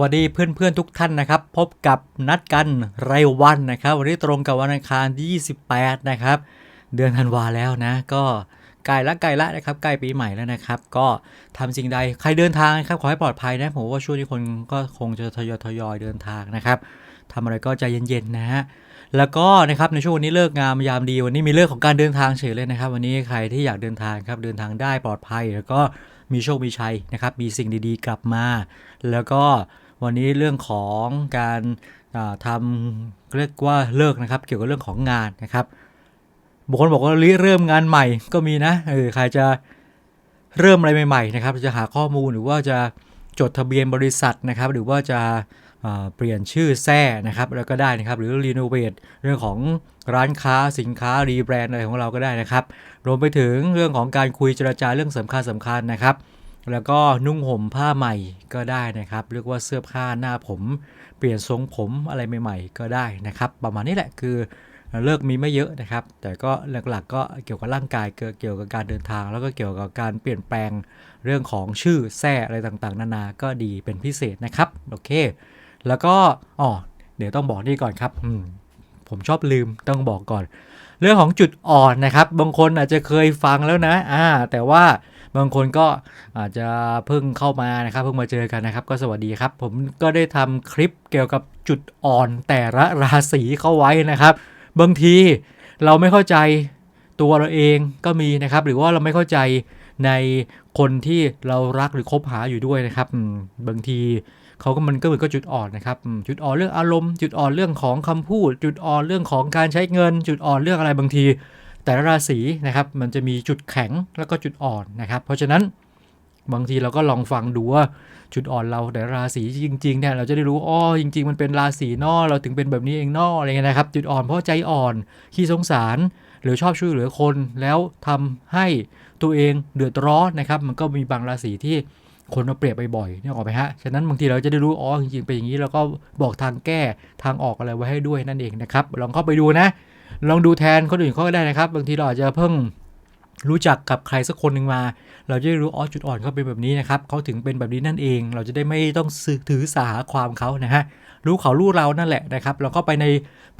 วัสดีเพื่อนๆทุกท่านนะครับ พบกับนัดกันไรวันนะครับ วันนี้ตรงกับวันอังคารที่ 28 นะครับ เดือนธันวาแล้วนะ ก็ใกล้ละใกล้ละนะครับใกล้ปีใหม่แล้วนะครับ ก็ทำสิ่งใดใครเดินทางนะครับขอให้ปลอดภัยนะผมว่าช่วงนี้คนก็คงจะทยอยทยอยเดินทางนะครับทำอะไรก็ใจเย็นๆนะฮะแล้วก็นะครับในช่วงนนี้เลิกงามยามดีวันนี้มีเรื่องของการเดินทางเฉยเลยนะครับ วันนี้ใครที่อยากเดินทางครับเดินทางได้ปลอดภัย แล้วก็มีโชคมีชัยนะครับ มีสิ่งดีๆ กลับมา แล้วก็ วันนี้เรื่องของการาทำเรียกว่าเลิกนะครับ เกี่ยวกับเรื่องของงานนะครับบางคนบอกว่าเริ่มงานใหม่ก็มีนะเออใครจะเริ่มอะไรใหม่ๆนะครับ จะหาข้อมูลหรือว่าจะจดทะเบียนบริษัทนะครับ หรือว่าจะาเปลี่ยนชื่อแท้นะครับ แล้วก็ได้นะครับ หรือรีโนเวทเรื่องของร้านค้าสินค้ารีแบรนด์อะไรของเราก็ได้นะครับ รวมไปถึงเรื่องของการคุยเจรจาเรื่องสำคัญสำคัญนะครับ แล้วก็นุ่งห่มผ้าใหม่ก็ได้นะครับ เรียกว่าเสื้อผ้าหน้าผม เปลี่ยนทรงผมอะไรใหม่ ๆ ก็ได้นะครับ ประมาณนี้แหละคือเลิกมีไม่เยอะนะครับ แต่ก็หลักๆ ก็เกี่ยวกับร่างกายเกี่ยวกับการเดินทาง แล้วก็เกี่ยวกับการเปลี่ยนแปลงเรื่องของชื่อแท้อะไรต่างๆ นานาก็ดีเป็นพิเศษนะครับโอเค แล้วก็อ๋อเดี๋ยวต้องบอกนี่ก่อนครับอืมผมชอบลืมต้องบอกก่อน เรื่องของจุดอ่อนนะครับ บางคนอาจจะเคยฟังแล้วนะอ่าแต่ว่า บางคนก็อาจจะเพิ่งเข้ามานะครับ เพิ่งมาเจอกันนะครับ ก็สวัสดีครับ ผมก็ได้ทำคลิปเกี่ยวกับจุดอ่อนแต่ละราศีเข้าไว้นะครับ บางทีเราไม่เข้าใจตัวเราเองก็มีนะครับ หรือว่าเราไม่เข้าใจในคนที่เรารักหรือคบหาอยู่ด้วยนะครับบางทีเขาก็มันก็เหมือนก็จุดอ่อนนะครับจุดอ่อนเรื่องอารมณ์ จุดอ่อนเรื่องของคำพูด จุดอ่อนเรื่องของการใช้เงิน จุดอ่อนเรื่องอะไรบางที แต่ละราศีนะครับมันจะมีจุดแข็งแล้วก็จุดอ่อนนะครับ เพราะฉะนั้นบางทีเราก็ลองฟังดูว่าจุดอ่อนเราแต่ละราศีจริงๆเนี่ยเราจะได้รู้อ๋อจริง ๆ มันเป็นราศีนอเราถึงเป็นแบบนี้เองนออะไรเงี้ยนะครับ จุดอ่อนเพราะใจอ่อนขี้สงสาร หรือชอบช่วยเหลือคนแล้วทำให้ตัวเองเดือดร้อนนะครับ มันก็มีบางราศีที่คนมาเปรียบบ่อยๆเนี่ยออกไปฮะฉะนั้นบางทีเราจะได้รู้อ๋อจริงๆเป็นอย่างนี้ แล้วก็บอกทางแก้ทางออกอะไรไว้ให้ด้วยนั่นเองนะครับลองเข้าไปดูนะ ลองดูแทนคนอื่นเขาก็ได้นะครับ บางทีเราอาจจะเพิ่งรู้จักกับใครสักคนหนึ่งมา เราจะได้รู้อ๋อจุดอ่อนเขาเป็นแบบนี้นะครับเขาถึงเป็นแบบนี้นั่นเอง เราจะได้ไม่ต้องสืบถือสาความเขานะฮะรู้เขารู้เรานั่นแหละนะครับเราก็ไปใน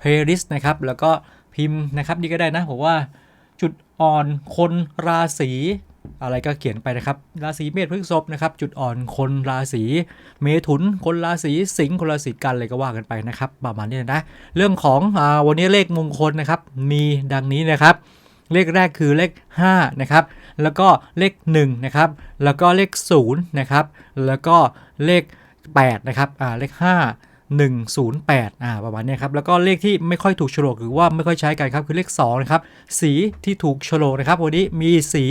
playlist นะครับแล้วก็พิมพ์นะครับนี่ก็ได้นะผมว่าจุดอ่อนคนราศี อะไรก็เขียนไปนะครับ ราศีเมษพฤษภนะครับ จุดอ่อนคนราศีเมถุน คนราศีสิงห์คนราศีกันอะไรก็ว่ากันไปนะครับประมาณนี้นะ เรื่องของอวันนี้เลขมงคลนะครับ มีดังนี้นะครับ เลขแรกคือเลข5นะครับ แล้วก็เลข1นะครับ แล้วก็เลข0นะครับ แล้วก็เลข8นะครับ อ่า เลข 5 108อ่าประมาณนี้ครับแล้วก็เลขที่ไม่ค่อยถูกโฉลกหรือว่าไม่ค่อยใช้กันครับคือเลข2นะครับสีที่ถูกโฉลกนะครับวันนี้มีสี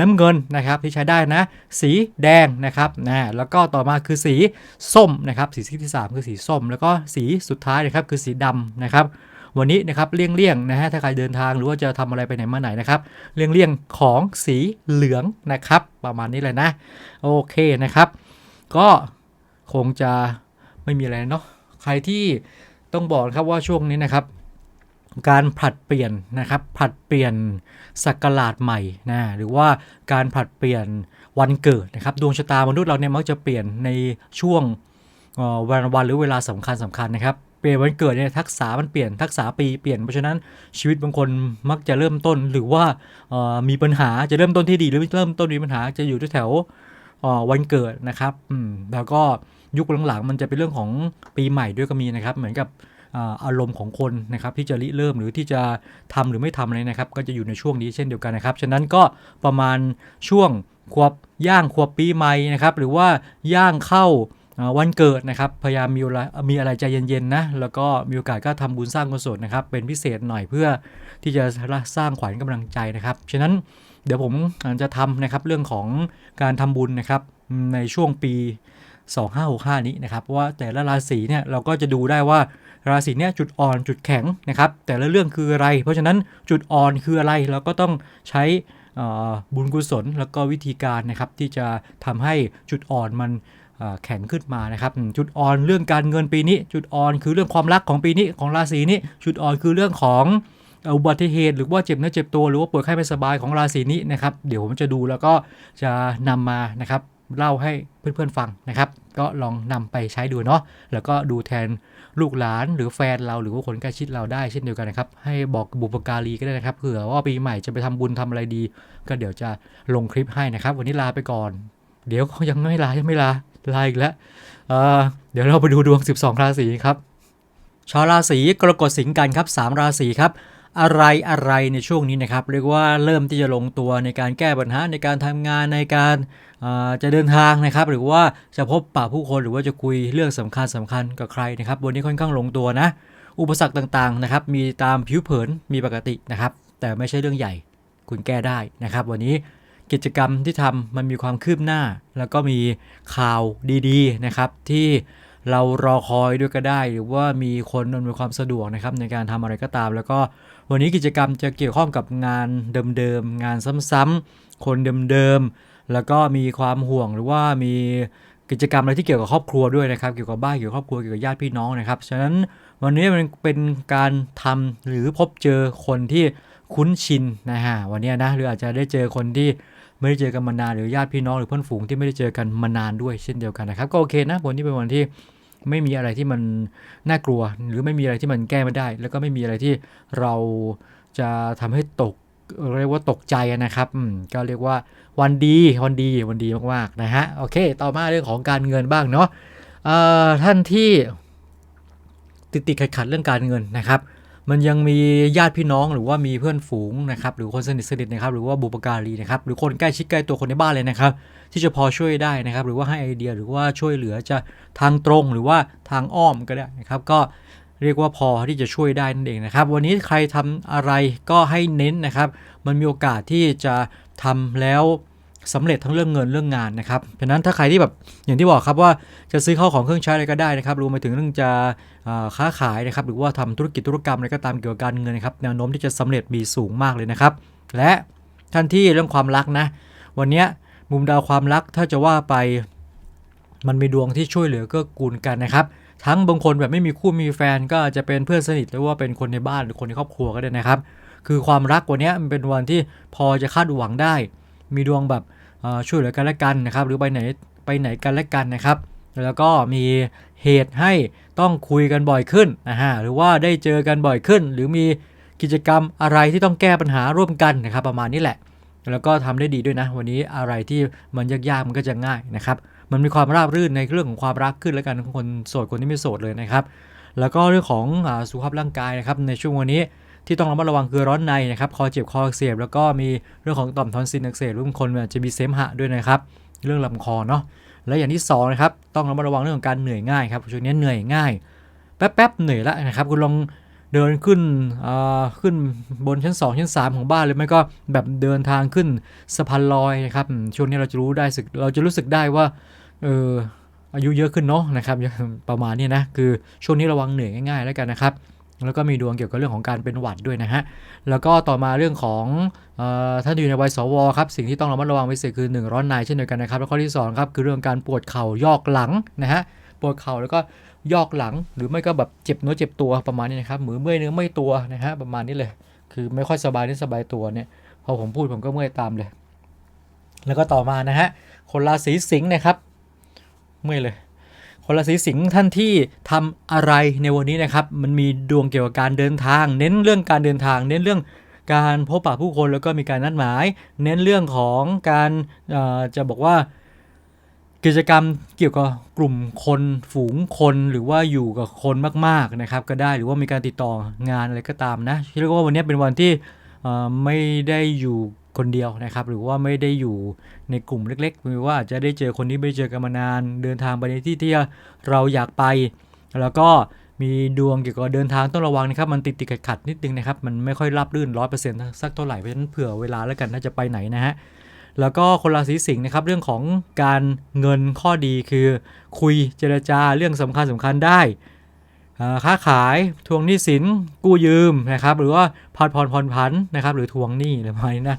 น้ำเงินนะครับที่ใช้ได้นะ สีแดงนะครับนะแล้วก็ต่อมาคือสีส้มนะครับสีที่3คือสีส้ม แล้วก็สีสุดท้ายนะครับคือสีดำนะครับวันนี้นะครับเลี่ยงๆนะฮะถ้าใครเดินทางหรือว่าจะทำอะไรไปไหนมาไหนนะครับเลี่ยงๆของสีเหลืองนะครับประมาณนี้เลยนะโอเคนะครับ ก็คงจะไม่มีอะไรเนาะ ใครที่ต้องบอกนะครับว่าช่วงนี้นะครับ การผลัดเปลี่ยนนะครับผลัดเปลี่ยนศักราชใหม่นะหรือว่าการผลัดเปลี่ยนวันเกิดนะครับดวงชะตามนุษย์เราเนี่ยมักจะเปลี่ยนในช่วงวันวันหรือเวลาสำคัญสำคัญนะครับเปลี่ยนวันเกิดเนี่ยทักษะมันเปลี่ยนทักษะปีเปลี่ยนเพราะฉะนั้นชีวิตบางคนมักจะเริ่มต้นหรือว่ามีปัญหาจะเริ่มต้นที่ดีหรือเริ่มต้นมีปัญหาจะอยู่ที่แถววันเกิดนะครับแล้วก็ ยุคหลังๆมันจะเป็นเรื่องของปีใหม่ด้วยก็มีนะครับ เหมือนกับอารมณ์ของคนนะครับที่จะริเริ่มหรือที่จะทำหรือไม่ทำอะไรนะครับ ก็จะอยู่ในช่วงนี้เช่นเดียวกันนะครับ ฉะนั้นก็ประมาณช่วงควบย่างควบปีใหม่นะครับ หรือว่าย่างเข้าวันเกิดนะครับ พยายามมีอะไรมีอะไรใจเย็นๆนะแล้วก็มีโอกาสก็ทำบุญสร้างกุศลนะครับ เป็นพิเศษหน่อยเพื่อที่จะสร้างขวัญกำลังใจนะครับฉะนั้นเดี๋ยวผมจะทำนะครับเรื่องของการทำบุญนะครับในช่วงปี 2565 นี้นะครับ เพราะว่าแต่ละราศีเนี่ยเราก็จะดูได้ว่าราศีเนี่ยจุดอ่อนจุดแข็งนะครับแต่ละเรื่องคืออะไร เพราะฉะนั้นจุดอ่อนคืออะไรเราก็ต้องใช้บุญกุศลแล้วก็วิธีการนะครับที่จะทำให้จุดอ่อนมันแข็งขึ้นมานะครับจุดอ่อนเรื่องการเงินปีนี้ จุดอ่อนคือเรื่องความรักของปีนี้ของราศีนี้ จุดอ่อนคือเรื่องของอุบัติเหตุหรือว่าเจ็บเนื้อเจ็บตัวหรือว่าป่วยไข้ไม่สบายของราศีนี้นะครับเดี๋ยวผมจะดูแล้วก็จะนำมานะครับเล่าให้เพื่อนๆฟังนะครับ ก็ลองนำไปใช้ดูเนาะแล้วก็ดูแทนลูกหลานหรือแฟนเราหรือว่าคนใกล้ชิดเราได้เช่นเดียวกันนะครับ ให้บอกบุปการีก็ได้นะครับเผื่อว่าปีใหม่จะไปทำบุญทำอะไรดี ก็เดี๋ยวจะลงคลิปให้นะครับ วันนี้ลาไปก่อน เดี๋ยวยังไม่ลายังไม่ลาลาอีกแล้วเเดี๋ยวเราไปดูดวง 12 ราศีครับชาวราศีกรกฎสิงห์กันครับ 3 ราศีครับ อะไรอะไรในช่วงนี้นะครับ เรียกว่าเริ่มที่จะลงตัวในการแก้ปัญหาในการทำงานในการาจะเดินทางนะครับ หรือว่าจะพบปะผู้คนหรือว่าจะคุยเรื่องสำคัญสำคัญกับใครนะครับวันนี้ค่อนข้างลงตัวนะ อุปสรรคต่างๆนะครับ มีตามผิวเผินมีปกตินะครับ แต่ไม่ใช่เรื่องใหญ่ คุณแก้ได้นะครับ วันนี้กิจกรรมที่ทำมันมีความคืบหน้า แล้วก็มีข่าวดีๆนะครับที่ เรารอคอยด้วยก็ได้ หรือว่ามีคนอำนวยความสะดวกนะครับในการทำอะไรก็ตาม แล้วก็วันนี้กิจกรรมจะเกี่ยวข้องกับงานเดิมๆงานซ้ำๆคนเดิมๆแล้วก็มีความห่วงหรือว่ามีกิจกรรมอะไรที่เกี่ยวกับครอบครัวด้วยนะครับ เกี่ยวกับบ้านเกี่ยวกับครอบครัวเกี่ยวกับญาติพี่น้องนะครับฉะนั้นวันนี้มันเป็นการทำหรือพบเจอคนที่คุ้นชินนะฮะวันนี้นะหรืออาจจะได้เจอคนที่ ไม่ได้เจอกันมานานหรือญาติพี่น้องหรือเพื่อนฝูงที่ไม่ได้เจอกันมานานด้วยเช่นเดียวกันนะครับ ก็โอเคนะวันนี้เป็นวันที่ไม่มีอะไรที่มันน่ากลัว หรือไม่มีอะไรที่มันแก้ไม่ได้ แล้วก็ไม่มีอะไรที่เราจะทำให้ตกเรียกว่าตกใจนะครับก็เรียกว่าวันดีวันดีวันดีมากๆนะฮะโอเค ต่อมาเรื่องของการเงินบ้างเนาะท่านที่ติดติดขัดขัดๆเรื่องการเงินนะครับ มันยังมีญาติพี่น้องหรือว่ามีเพื่อนฝูงนะครับหรือคนสนิทสนิทนะครับหรือว่าบุปการีนะครับหรือคนใกล้ชิดใกล้ตัวคนในบ้านเลยนะครับที่จะพอช่วยได้นะครับ หรือว่าให้ไอเดียหรือว่าช่วยเหลือจะทางตรงหรือว่าทางอ้อมก็ได้นะครับก็เรียกว่าพอที่จะช่วยได้นั่นเองนะครับ วันนี้ใครทำอะไรก็ให้เน้นนะครับ มันมีโอกาสที่จะทำแล้ว สำเร็จทั้งเรื่องเงินเรื่องงานนะครับเพราะนั้นถ้าใครที่แบบอย่างที่บอกครับว่าจะซื้อเข้าของเครื่องใช้อะไรก็ได้นะครับรวมไปถึงเรื่องจะค้าขายนะครับหรือว่าทำธุรกิจธุรกรรมอะไรก็ตามเกี่ยวกับการเงินนะครับแนวโน้มที่จะสำเร็จมีสูงมากเลยนะครับ และท่านที่เรื่องความรักนะ วันนี้มุมดาวความรักถ้าจะว่าไปมันมีดวงที่ช่วยเหลือเกื้อกูลกันนะครับ ทั้งบางคนแบบไม่มีคู่มีแฟนก็จะเป็นเพื่อนสนิทหรือว่าเป็นคนในบ้านหรือคนในครอบครัวก็ได้นะครับ คือความรักวันนี้มันเป็นวันที่พอจะคาดหวังได้ มีดวงแบบช่วยเหลือกันและกันนะครับ หรือไปไหนไปไหนกันและกันนะครับ แล้วก็มีเหตุให้ต้องคุยกันบ่อยขึ้นนะฮะหรือว่าได้เจอกันบ่อยขึ้น หรือมีกิจกรรมอะไรที่ต้องแก้ปัญหาร่วมกันนะครับ ประมาณนี้แหละ แล้วก็ทำได้ดีด้วยนะ วันนี้อะไรที่มันยากๆมันก็จะง่ายนะครับ มันมีความราบรื่นในเรื่องของความรักขึ้นแล้วกันคนโสดคนที่ไม่โสดเลยนะครับ แล้วก็เรื่องของอสุขภาพร่างกายนะครับในช่วงวันนี้ ที่ต้องระมัดระวังคือร้อนในนะครับคอเจ็บคออักเสบแล้วก็มีเรื่องของต่อมทอนซิลอักเสบรือบางคนจะมีเสมหะด้วยนะครับ เรื่องลำคอเนาะและอย่างที่สองนะครับต้องระมัดระวังเรื่องของการเหนื่อยง่ายครับช่วงนี้เหนื่อยง่ายแป๊บๆเหนื่อยแล้วนะครับ คุณลองเดินขึ้นอ่าขึ้นบนชั้น 2 ชั้น 3 ของบ้านเลยไม่ก็แบบเดินทางขึ้นสะพานลอยนะครับช่วงนี้เราจะรู้ได้สึกเราจะรู้สึกได้ว่าเอออายุเยอะขึ้นเนาะนะครับประมาณนี้นะคือช่วงนี้ระวังเหนื่อยง่ายๆแล้วกันนะครับ แล้วก็มีดวงเกี่ยวกับเรื่องของการเป็นหวัดด้วยนะฮะ แล้วก็ต่อมาเรื่องของออท่านอยู่ในวัยสวครับ สิ่งที่ต้องระมัดระวังเป็นสิ่งคือหนึ่งร้อนในเช่นเดียวกันนะครับ แล้วข้อที่สองครับคือเรื่องการปวดเข่ายอกหลังนะฮะ ปวดเข่าแล้วก็ยอกหลัง หรือไม่ก็แบบเจ็บเนื้อเจ็บตัวประมาณนี้นะครับ มือเมื่อยเนื้อเมื่อยตัวนะฮะประมาณนี้เลย คือไม่ค่อยสบายนี่สบายตัวเนี่ย พอผมพูดผมก็เมื่อยตามเลย แล้วก็ต่อมานะฮะ คนราศีสิงห์นะครับ เมื่อยเลย ราศีสิงห์ท่านที่ทำอะไรในวันนี้นะครับ มันมีดวงเกี่ยวกับการเดินทาง เน้นเรื่องการเดินทาง เน้นเรื่องการพบปะผู้คนแล้วก็มีการนัดหมาย เน้นเรื่องของการจะบอกว่ากิจกรรมเกี่ยวกับกลุ่มคนฝูงคนหรือว่าอยู่กับคนมากๆนะครับ ก็ได้หรือว่ามีการติดต่องานอะไรก็ตามนะเรียกว่าวันนี้เป็นวันที่ไม่ได้อยู่ คนเดียวนะครับ หรือว่าไม่ได้อยู่ในกลุ่มเล็กๆหรือว่าอาจจะได้เจอคนที่ไม่เจอกันมานาน เดินทางไปในที่ที่เราอยากไป แล้วก็มีดวงเกี่ยวกับเดินทางต้องระวังนะครับ มันติดติดขัดขัดนิดนึงนะครับ มันไม่ค่อยรับรื่นร้อยเปอร์เซ็นต์สักเท่าไหร่เพราะฉะนั้นเผื่อเวลาแล้วกันน่าจะไปไหนนะฮะแล้วก็คนราศีสิงห์นะครับ เรื่องของการเงินข้อดีคือ คุยเจรจาเรื่องสำคัญสำคัญได้ค้าขายทวงหนี้สินกู้ยืมนะครับ หรือว่าผ่อนผ่อนผ่อนผันนะครับ หรือทวงหนี้อะไรประมาณนี้นะ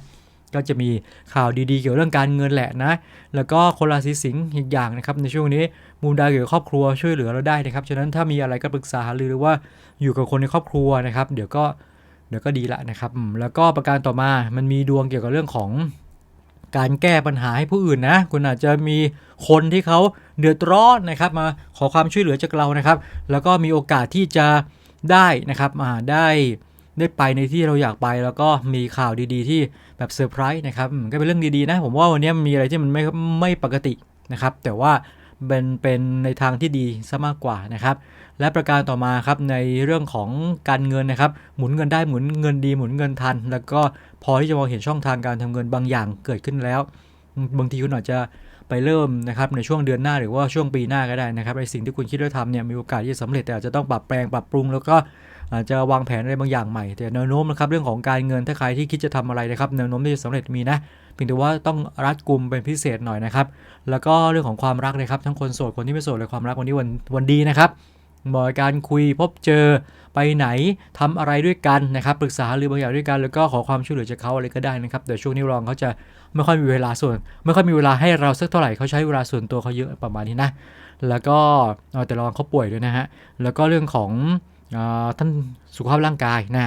ก็จะมีข่าวดีๆเกี่ยวกับเรื่องการเงินแหละนะ แล้วก็คนราศีสิงห์อีกอย่างนะครับในช่วงนี้มุมดาวเกี่ยวกับครอบครัวช่วยเหลือเราได้นะครับ ฉะนั้นถ้ามีอะไรก็ปรึกษาหารือหรือว่าอยู่กับคนในครอบครัวนะครับ เดี๋ยวก็เดี๋ยวก็ดีละนะครับ แล้วก็ประการต่อมา มันมีดวงเกี่ยวกับเรื่องของการแก้ปัญหาให้ผู้อื่นนะ คุณอาจจะมีคนที่เขาเดือดร้อนนะครับ มาขอความช่วยเหลือจากเรานะครับ แล้วก็มีโอกาสที่จะได้นะครับมาได้ ได้ไปในที่เราอยากไปแล้วก็มีข่าวดีๆ ที่แบบเซอร์ไพรส์นะครับก็เป็นเรื่องดีๆนะ ผมว่าวันนี้มีอะไรที่มันไม่ไม่ปกตินะครับ แต่ว่าเป็นเป็นในทางที่ดีซะมากกว่านะครับ และประการต่อมาครับในเรื่องของการเงินนะครับ หมุนเงินได้หมุนเงินดีหมุนเงินทัน แล้วก็พอที่จะมองเห็นช่องทางการทำเงินบางอย่างเกิดขึ้นแล้ว บางทีคุณอาจจะไปเริ่มนะครับในช่วงเดือนหน้าหรือว่าช่วงปีหน้าก็ได้นะครับในสิ่งที่คุณคิดว่าทำเนี่ยมีโอกาสที่จะสำเร็จแต่อาจจะต้องปรับแปลงปรับปรุง แล้วก็ อาจจะวางแผนอะไรบางอย่างใหม่ แต่แนวโน้มนะครับเรื่องของการเงินถ้าใครที่คิดจะทำอะไรนะครับแนวโน้มที่จะสำเร็จมีนะเพียงแต่ว่าต้องรัดกุมเป็นพิเศษหน่อยนะครับ แล้วก็เรื่องของความรักนะครับ ทั้งคนโสดคนที่ไม่โสดเลยความรักวันนี้วันวันดีนะครับเหมาะการคุยพบเจอไปไหนทำอะไรด้วยกันนะครับปรึกษาหรือบางอย่างด้วยกัน แล้วก็ขอความช่วยเหลือจากเขาอะไรก็ได้นะครับแต่ช่วงนี้รองเขาจะไม่ค่อยมีเวลาส่วน ไม่ค่อยมีเวลาให้เราสักเท่าไหร่เขาใช้เวลาส่วนตัวเขาเยอะประมาณนี้นะแล้วก็เอาแต่ระวังเขาป่วยด้วยนะฮะแล้วก็เรื่องของ ท่านสุขภาพร่างกายนะ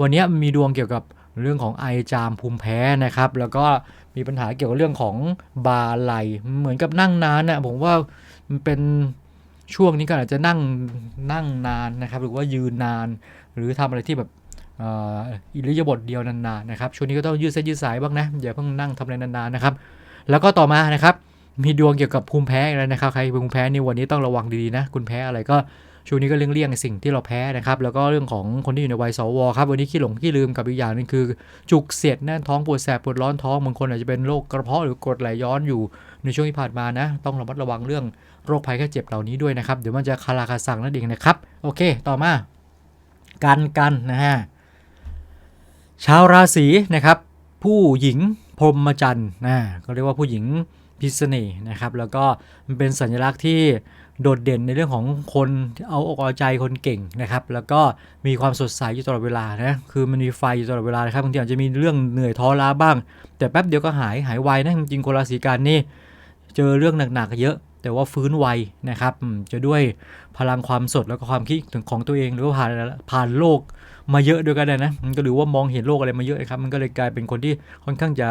วันนี้มีดวงเกี่ยวกับเรื่องของไอจามภูมิแพ้นะครับ แล้วก็มีปัญหาเกี่ยวกับเรื่องของบาไหลเหมือนกับนั่งนานนะผมว่ามันเป็นช่วงนี้ก็อาจจะนั่งนั่งนานนะครับ หรือว่ายืนนาน หรือทำอะไรที่แบบอิริยาบถเดียวนานๆนะครับช่วงนี้ก็ต้องยืดเส้นยืดสายบ้างนะอย่าเพิ่งนั่งทำอะไรนานๆนะครับ แล้วก็ต่อมานะครับ มีดวงเกี่ยวกับภูมิแพ้อีกแล้วนะครับใครเป็นภูมิแพ้นี่วันนี้ต้องระวังดีๆนะ คุณแพ้อะไรก็ ช่วงนี้ก็เลี่ยงสิ่งที่เราแพ้นะครับ แล้วก็เรื่องของคนที่อยู่ในวัยสวครับ วันนี้ขี้หลงขี้ลืมกับอีกอย่างนึงคือ จุกเสียดแน่นท้องปวดแสบปวดร้อนท้องบางคนอาจจะเป็นโรคกระเพาะหรือกรดไหลย้อนอยู่ในช่วงที่ผ่านมานะ ต้องระมัดระวังเรื่องโรคภัยแค่เจ็บเหล่านี้ด้วยนะครับ เดี๋ยวมันจะคาราคาสั่งนั่นเองนะครับ โอเค ต่อมา กันกันนะฮะ ชาวราศีนะครับ ผู้หญิงพรหมจันทร์นะก็เรียกว่าผู้หญิงพิษเนห์นะครับ แล้วก็มันเป็นสัญลักษณ์ที่ โดดเด่นในเรื่องของคนเอาอกเอาใจคนเก่งนะครับ แล้วก็มีความสดใสอยู่ตลอดเวลานะคือมันมีไฟอยู่ตลอดเวลานะครับบางทีอาจจะมีเรื่องเหนื่อยท้อล้าบ้าง แต่แป๊บเดียวก็หายหายไวนะจริงๆคนราศีกันนี่เจอเรื่องหนักๆเยอะ แต่ว่าฟื้นไวนะครับจะด้วยพลังความสดแล้วก็ความคิดถึงของตัวเองหรือว่าผ่านผ่านโลกมาเยอะด้วยกันนะมันก็หรือว่ามองเห็นโลกอะไรมาเยอะนะครับมันก็เลยกลายเป็นคนที่ค่อนข้างจะ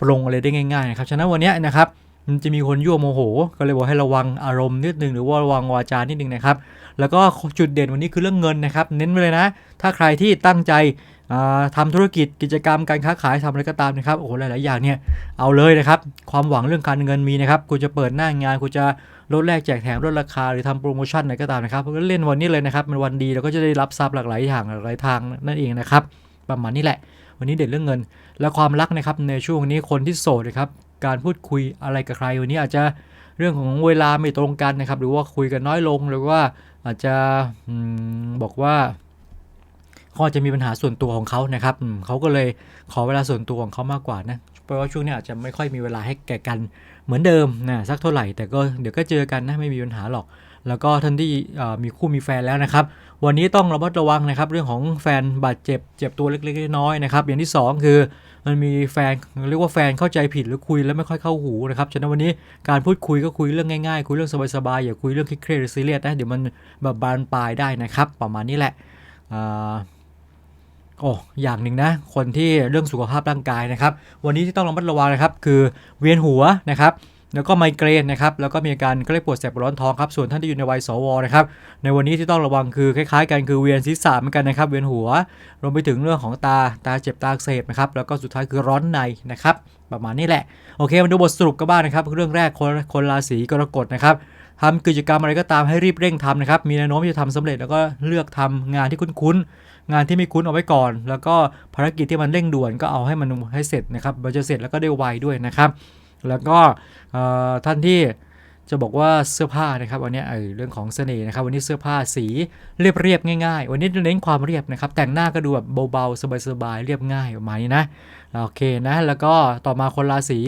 ปรงอะไรได้ง่ายๆนะครับฉะนั้นวันนี้นะครับ มันจะมีคนยั่วโมโห ก็เลยบอกให้ระวังอารมณ์นิดนึงหรือว่าระวังวาจานิดนึงนะครับ แล้วก็จุดเด่นวันนี้คือเรื่องเงินนะครับ เน้นไว้เลยนะ ถ้าใครที่ตั้งใจอ่าทำธุรกิจกิจกรรมการค้าขายทำอะไรก็ตามนะครับโอ้โหหลาย ๆ อย่างเนี่ยเอาเลยนะครับ ความหวังเรื่องการเงินมีนะครับคุณจะเปิดหน้างานคุณจะลดแลกแจกแถมลดราคาหรือทำโปรโมชั่นอะไรก็ตามนะครับก็เล่นวันนี้เลยนะครับเป็นวันดีแล้วก็จะได้รับทรัพย์หลากหลายอย่างหลากหลายทางนั่นเองนะครับประมาณนี้แหละ วันนี้เด่นเรื่องเงิน และความรักนะครับในช่วงนี้คนที่โสดนะครับการพูดคุยอะไรกับใครวันนี้อาจจะเรื่องของเวลาไม่ตรงกันนะครับ หรือว่าคุยกันน้อยลงหรือว่าอาจจะอบอกว่าเขาอาจจะมีปัญหาส่วนตัวของเขานะครับเขาก็เลยขอเวลาส่วนตัวของเขามากกว่านะเพราะว่าช่วงนี้อาจจะไม่ค่อยมีเวลาให้แก่กันเหมือนเดิมนะสักเท่าไหร่แต่ก็เดี๋ยวก็เจอกันนะไม่มีปัญหาหรอก แล้วก็ท่านที่มีคู่มีแฟนแล้วนะครับ วันนี้ต้องระมัดระวังนะครับ เรื่องของแฟนบาดเจ็บเจ็บตัวเล็กๆน้อยๆนะครับ อย่างที่สองคือมันมีแฟนเรียกว่าแฟนเข้าใจผิดหรือคุยแล้วไม่ค่อยเข้าหูนะครับฉะนั้นวันนี้การพูดคุยก็คุยเรื่องง่ายๆ คุยเรื่องสบายๆอย่าคุยเรื่องเครียดๆหรือซีเรียสนะเดี๋ยวมันแบบบานปลายได้นะครับ ประมาณนี้แหละอ่าโอ้อย่างหนึ่งนะ คนที่เรื่องสุขภาพร่างกายนะครับ วันนี้ที่ต้องระมัดระวังนะครับ คือเวียนหัวนะครับ แล้วก็ไมเกรนนะครับ แล้วก็มีอาการก็เลยปวดแสบปวดร้อนท้องครับ ส่วนท่านที่อยู่ในวัยสวนะครับ ในวันนี้ที่ต้องระวังคือคล้ายๆกันคือเวียนศีรษะเหมือนกันนะครับ เวียนหัว รวมไปถึงเรื่องของตา ตาเจ็บตาอักเสบนะครับ แล้วก็สุดท้ายคือร้อนในนะครับ ประมาณนี้แหละ โอเค มาดูบทสรุปกันบ้างนะครับ เรื่องแรกคนคนราศีกรกฎนะครับทำกิจกรรมอะไรก็ตามให้รีบเร่งทำนะครับ มีแนวโน้มจะทำสำเร็จแล้วก็เลือกทำงานที่คุ้นๆ งานที่ไม่คุ้นเอาไว้ก่อน แล้วก็ภารกิจที่มันเร่งด่วนก็เอาให้มันให้เสร็จนะครับมันจะเสร็จแล้วก็ได้ไวด้วยนะครับ แล้วก็ท่านที่จะบอกว่าเสื้อผ้านะครับวันนี้เออเรื่องของเสน่ห์นะครับ วันนี้เสื้อผ้าสีเรียบเรียบง่ายๆ วันนี้เน้นความเรียบนะครับ แต่งหน้าก็ดูแบบเบาๆ สบายๆ เรียบง่ายประมาณนี้นะโอเคนะแล้วก็ต่อมาคนราศี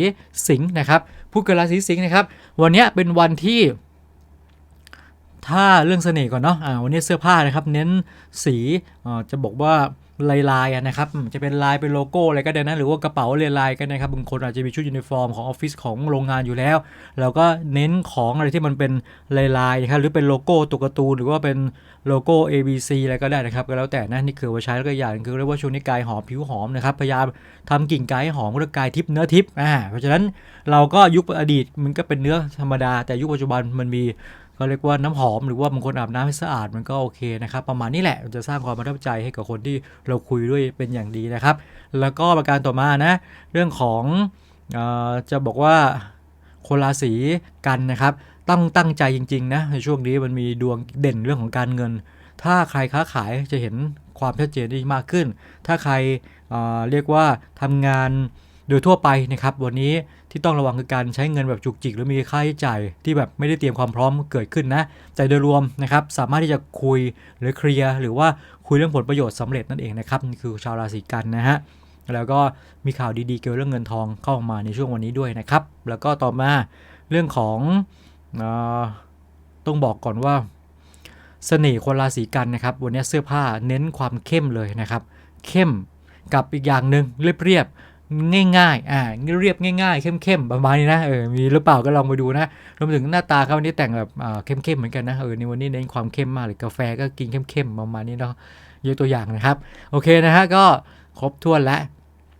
สิงห์นะครับผู้เกิดราศีสิงห์นะครับ วันนี้เป็นวันที่ ถ้าเรื่องเสน่ห์ก่อนเนาะอ่าวันนี้เสื้อผ้านะครับ เน้นสีจะบอกว่า ลายลายนะครับจะเป็นลายเป็นโลโก้อะไรก็ได้นะหรือว่ากระเป๋าลายลายก็นะครับบางคนอาจจะมีชุดยูนิฟอร์มของออฟฟิศของโรงงานอยู่แล้ว เราก็เน้นของอะไรที่มันเป็นลายลายนะครับหรือเป็นโลโก้ตัวการ์ตูนหรือว่าเป็นโลโก้ ABC อะไรก็ได้นะครับก็แล้วแต่นะนี่คือเอาใช้แล้วก็อย่างหนึ่งคือเรียกว่าช่วงนี้กายหอมผิวหอมนะครับพยายามทำกิ่งกายหอมเรียกกายทิพย์เนื้อทิพย์อ่าเพราะฉะนั้นเราก็ยุคอดีตมันก็เป็นเนื้อธรรมดา แต่ยุคปัจจุบันมันมี ก็เรียกว่าน้ำหอมหรือว่าบางคนอาบน้ำให้สะอาดมันก็โอเคนะครับ ประมาณนี้แหละจะสร้างความประทับใจให้กับคนที่เราคุยด้วยเป็นอย่างดีนะครับ แล้วก็ประการต่อมานะ เรื่องของออจะบอกว่าคนราศีกันนะครับต้องตั้งใจจริงๆนะในช่วงนี้มันมีดวงเด่นเรื่องของการเงิน ถ้าใครค้าขายจะเห็นความชัดเจนได้มากขึ้น ถ้าใครเเรียกว่าทำงาน โดยทั่วไปนะครับวันนี้ที่ต้องระวังคือการใช้เงินแบบจุกจิก หรือมีค่าใช้จ่ายที่แบบไม่ได้เตรียมความพร้อมเกิดขึ้นนะแต่โดยรวมนะครับสามารถที่จะคุยหรือเคลียร์หรือว่าคุยเรื่องผลประโยชน์สำเร็จนั่นเองนะครับนี่คือชาวราศีกันนะฮะแล้วก็มีข่าวดีๆเกี่ยวกับเรื่องเงินทองเข้ามาในช่วงวันนี้ด้วยนะครับ แล้วก็ต่อมาเรื่องของออต้องบอกก่อนว่าเสน่ห์คนราศีกันนะครับ วันนี้เสื้อผ้าเน้นความเข้มเลยนะครับ เข้มกับอีกอย่างหนึ่งเรียบเรียบ ง่ายๆ อ่า เรียบง่ายๆ เข้มๆ ประมาณนี้นะ เออ มีหรือเปล่าก็ลองไปดูนะ รวมถึงหน้าตาเขาวันนี้แต่งแบบอ่าเข้มๆ เหมือนกันนะ เออ ในวันนี้เน้นความเข้มมากเลยกาแฟก็กินเข้มๆ ประมาณนี้เนาะ ยกตัวอย่างนะครับ โอเคนะฮะ ก็ครบถ้วนแล้ว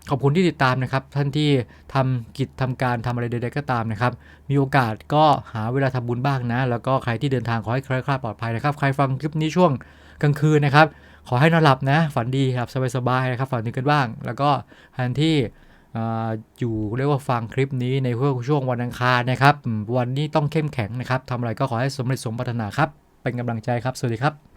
ขอบคุณที่ติดตามนะครับ ท่านที่ทำกิจทำการทำอะไรใดๆก็ตามนะครับ มีโอกาสก็หาเวลาทำบุญบ้างนะ แล้วก็ใครที่เดินทางขอให้คล้วคลาดปลอดภัยนะครับ ใครฟังคลิปนี้ช่วงกลางคืนนะครับ ขอให้นอนหลับนะ ฝันดีครับสบายๆนะครับ ฝันดีกันบ้าง แล้วก็แทนที่อ่อยู่เรียกว่าฟังคลิปนี้ในช่วงวันอังคารนะครับ วันนี้ต้องเข้มแข็งนะครับทำอะไรก็ขอให้สมเร็จสมปรารถนาครับ เป็นกำลังใจครับ สวัสดีครับ